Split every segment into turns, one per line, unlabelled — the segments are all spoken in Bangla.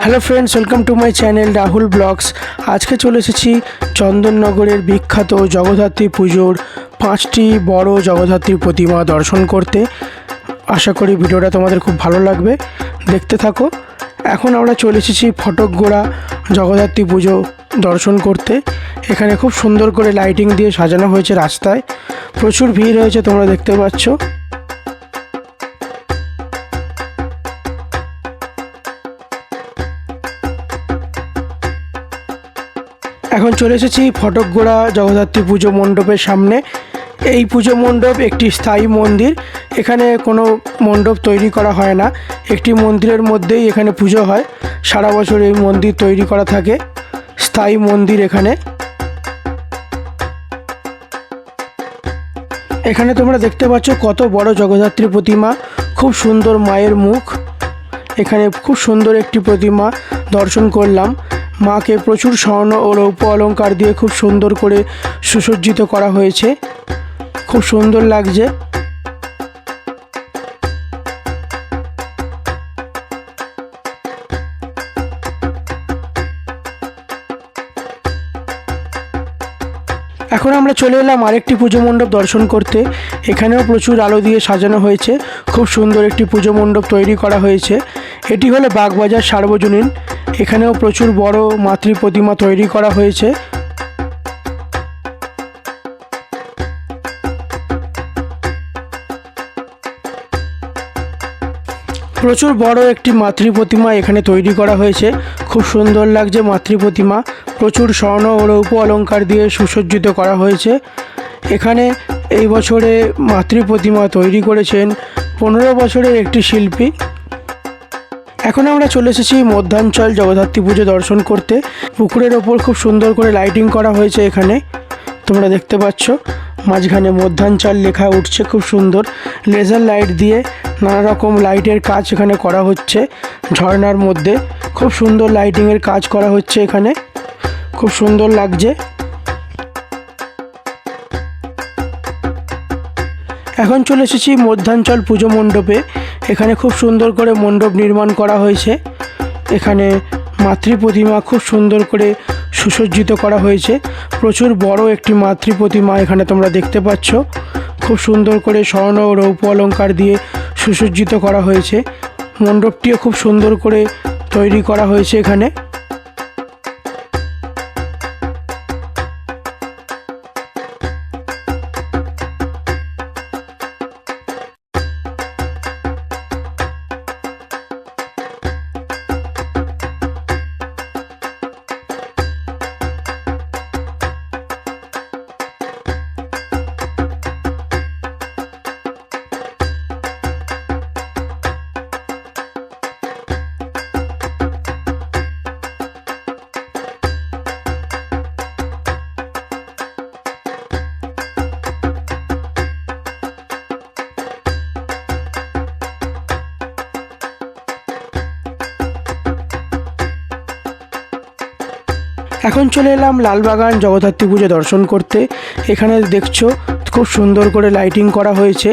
Hello friends welcome to my channel Rahul blogs আজকে চলে এসেছি চন্দননগরের বিখ্যাত জগদ্ধাত্রী পুজোর পাঁচটি বড় জগদ্ধাত্রী প্রতিমা দর্শন করতে। আশা করি ভিডিওটা তোমাদের খুব ভালো লাগবে। দেখতে থাকো। এখন আমরা চলে এসেছি ফটকগোড়া জগদ্ধাত্রী পুজো দর্শন করতে। এখানে খুব সুন্দর করে লাইটিং দিয়ে সাজানো হয়েছে রাস্তায়। প্রচুর ভিড় হয়েছে তোমরা দেখতে পাচ্ছ। এখন চলে এসেছি ফটকগোড়া জগদ্ধাত্রী পুজো মণ্ডপের সামনে। এই পুজো মণ্ডপ একটি স্থায়ী মন্দির। এখানে কোনো মণ্ডপ তৈরি করা হয় না। একটি মন্দিরের মধ্যেই এখানে পুজো হয়। সারা বছর এই মন্দির তৈরি করা থাকে। স্থায়ী মন্দির এখানে। এখানে তোমরা দেখতে পাচ্ছ কত বড় জগদ্ধাত্রী প্রতিমা। খুব সুন্দর মায়ের মুখ। এখানে খুব সুন্দর একটি প্রতিমা দর্শন করলাম। মাকে প্রচুর স্বর্ণ ও রৌপ্য অলঙ্কার দিয়ে খুব সুন্দর করে সুসজ্জিত করা হয়েছে। খুব সুন্দর লাগছে। এখন আমরা চলে এলাম আরেকটি পুজো মণ্ডপ দর্শন করতে। এখানেও প্রচুর আলো দিয়ে সাজানো হয়েছে। খুব সুন্দর একটি পুজো মণ্ডপ তৈরি করা হয়েছে। এটি হলো বাগবাজার সার্বজনীন। এখানেও প্রচুর বড় মাতৃ প্রতিমা তৈরি করা হয়েছে। প্রচুর বড় একটি মাতৃ প্রতিমা এখানে তৈরি করা হয়েছে। খুব সুন্দর লাগছে মাতৃ প্রতিমা। প্রচুর স্বর্ণ ও রৌপ্য অলঙ্কার দিয়ে সুসজ্জিত করা হয়েছে। এখানে এই বছরে মাতৃ প্রতিমা তৈরি করেছেন পনেরো বছরের একটি শিল্পী। এখন আমরা চলে এসেছি মধ্যাঞ্চল জগদ্ধাত্রী পুজো দর্শন করতে। পুকুরের ওপর খুব সুন্দর করে লাইটিং করা হয়েছে এখানে। তোমরা দেখতে পাচ্ছ, মাঝখানে মধ্যাঞ্চল লেখা উঠছে খুব সুন্দর। লেজার লাইট দিয়ে নানা রকম লাইটের কাজ এখানে করা হচ্ছে। ঝর্ণার মধ্যে খুব সুন্দর লাইটিংয়ের কাজ করা হচ্ছে এখানে। খুব সুন্দর লাগছে। এখন চলে এসেছি মধ্যাঞ্চল পুজো মণ্ডপে। এখানে খুব সুন্দর করে মণ্ডপ নির্মাণ করা হয়েছে। এখানে মাতৃ প্রতিমা খুব সুন্দর করে সুসজ্জিত করা হয়েছে। প্রচুর বড় একটি মাতৃ প্রতিমা এখানে তোমরা দেখতে পাচ্ছ। খুব সুন্দর করে স্বর্ণ ও রৌপ্য অলঙ্কার দিয়ে সুসজ্জিত করা হয়েছে। মণ্ডপটিও খুব সুন্দর করে তৈরি করা হয়েছে এখানে। এখন চলে এলাম লালবাগান জগদ্ধাত্রী পুজো দর্শন করতে। এখানে দেখছ খুব সুন্দর করে লাইটিং করা হয়েছে।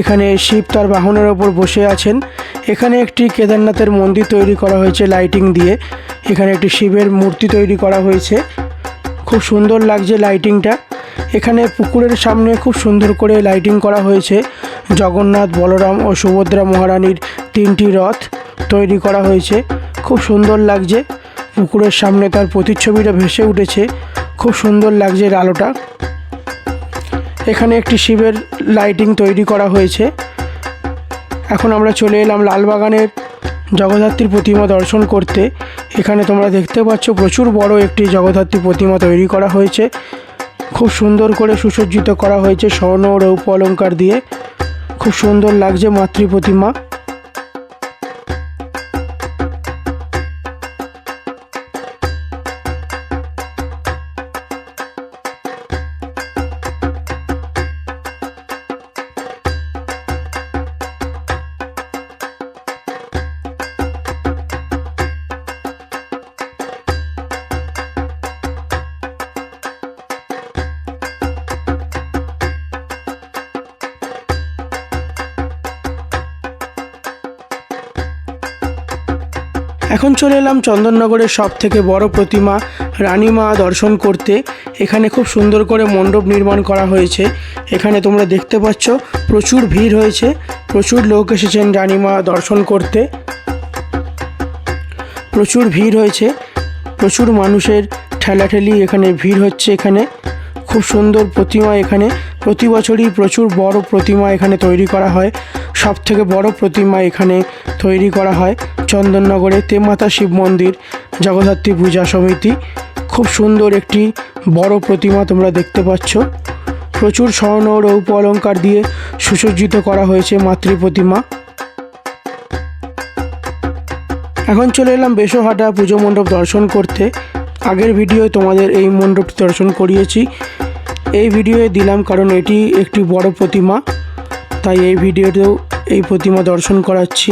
এখানে শিব তার বাহনের ওপর বসে আছেন। এখানে একটি কেদারনাথের মন্দির তৈরি করা হয়েছে লাইটিং দিয়ে। এখানে একটি শিবের মূর্তি তৈরি করা হয়েছে। খুব সুন্দর লাগছে লাইটিংটা এখানে পুকুরের সামনে খুব সুন্দর করে লাইটিং করা হয়েছে। জগন্নাথ, বলরাম ও সুভদ্রা মহারানীর তিনটি রথ তৈরি করা হয়েছে। খুব সুন্দর লাগছে। পুকুরের সামনে তার প্রতিচ্ছবিটা ভেসে উঠেছে। খুব সুন্দর লাগছে এর আলোটা। এখানে একটি শিবের লাইটিং তৈরি করা হয়েছে। এখন আমরা চলে এলাম লালবাগানের জগদ্ধাত্রীর প্রতিমা দর্শন করতে। এখানে তোমরা দেখতে পাচ্ছ প্রচুর বড় একটি জগদ্ধাত্রী প্রতিমা তৈরি করা হয়েছে। খুব সুন্দর করে সুসজ্জিত করা হয়েছে স্বর্ণ ও রৌপ্য অলঙ্কার দিয়ে। খুব সুন্দর লাগছে মাতৃ প্রতিমা। এখন চলে এলাম চন্দননগরের সব থেকে বড় প্রতিমা রানীমা দর্শন করতে। এখানে খুব সুন্দর করে মণ্ডপ নির্মাণ করা হয়েছে। এখানে তোমরা দেখতে পাচ্ছ, প্রচুর ভিড় হয়েছে। প্রচুর লোক এসেছেন রানীমা দর্শন করতে। প্রচুর ভিড় হয়েছে। প্রচুর মানুষের ঠেলাঠেলি এখানে ভিড় হচ্ছে এখানে। খুব সুন্দর প্রতিমা এখানে। প্রতি বছরই প্রচুর বড় প্রতিমা এখানে তৈরি করা হয়। সব থেকে বড় প্রতিমা এখানে তৈরি করা হয়। চন্দননগরে তেমাতা শিব মন্দির, জগদ্ধাত্রী পূজা সমিতি। খুব সুন্দর একটি বড় প্রতিমা তোমরা দেখতে পাচ্ছ। প্রচুর স্বর্ণ ও রৌপ্য অলঙ্কার দিয়ে সুসজ্জিত করা হয়েছে মাতৃ প্রতিমা। এখন চলে এলাম বেশহাটা পুজো মণ্ডপ দর্শন করতে। আগের ভিডিও তোমাদের এই মণ্ডপটি দর্শন করিয়েছি। এই ভিডিওয়ে দিলাম কারণ এটি একটি বড় প্রতিমা, তাই এই ভিডিওতেও এই প্রতিমা দর্শন করাচ্ছি।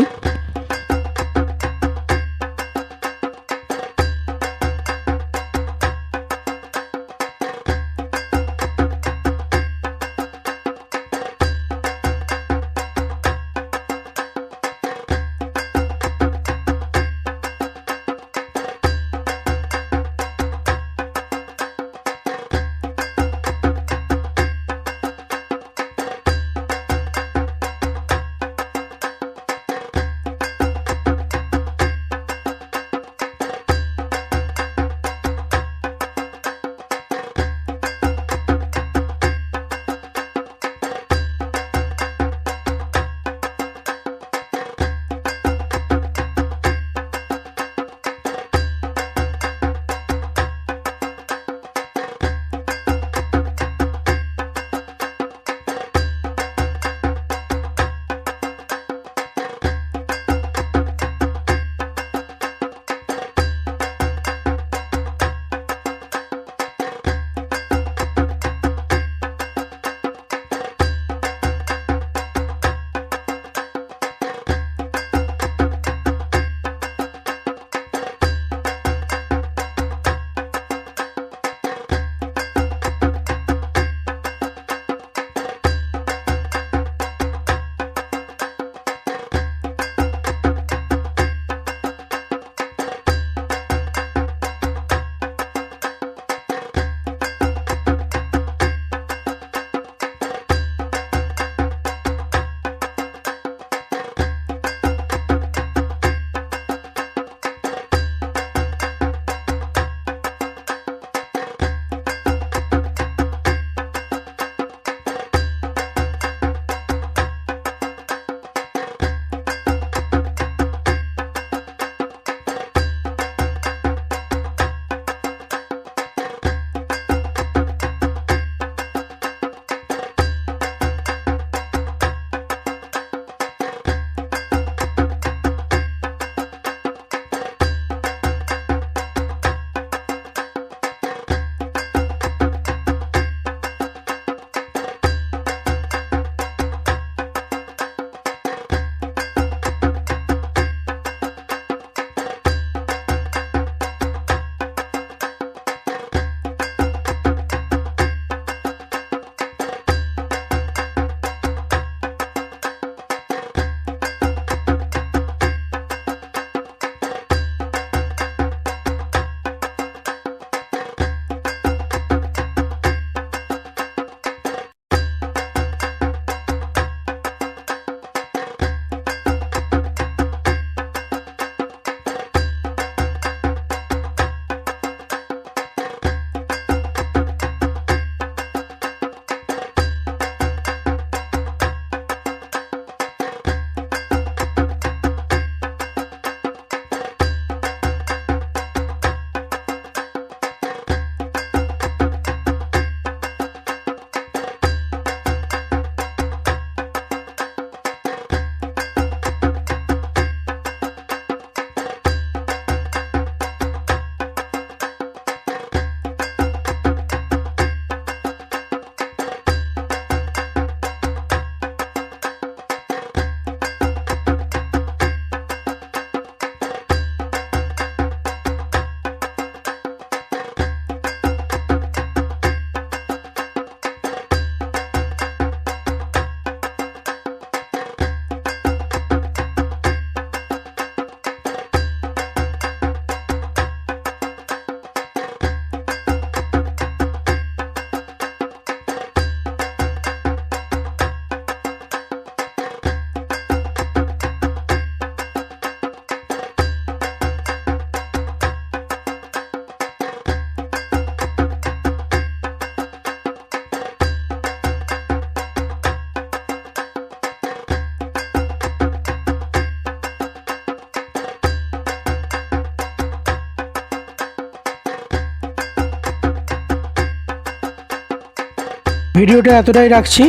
ভিডিওটা এতটাই রাখছি।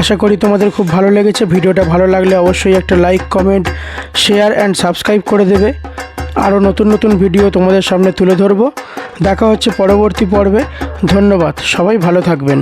আশা করি তোমাদের খুব ভালো লেগেছে। ভিডিওটা ভালো লাগলে অবশ্যই একটা like comment share and subscribe করে দেবে। আরও নতুন নতুন ভিডিও তোমাদের সামনে তুলে ধরবো। দেখা হচ্ছে পরবর্তী পর্বে। ধন্যবাদ। সবাই ভালো থাকবেন।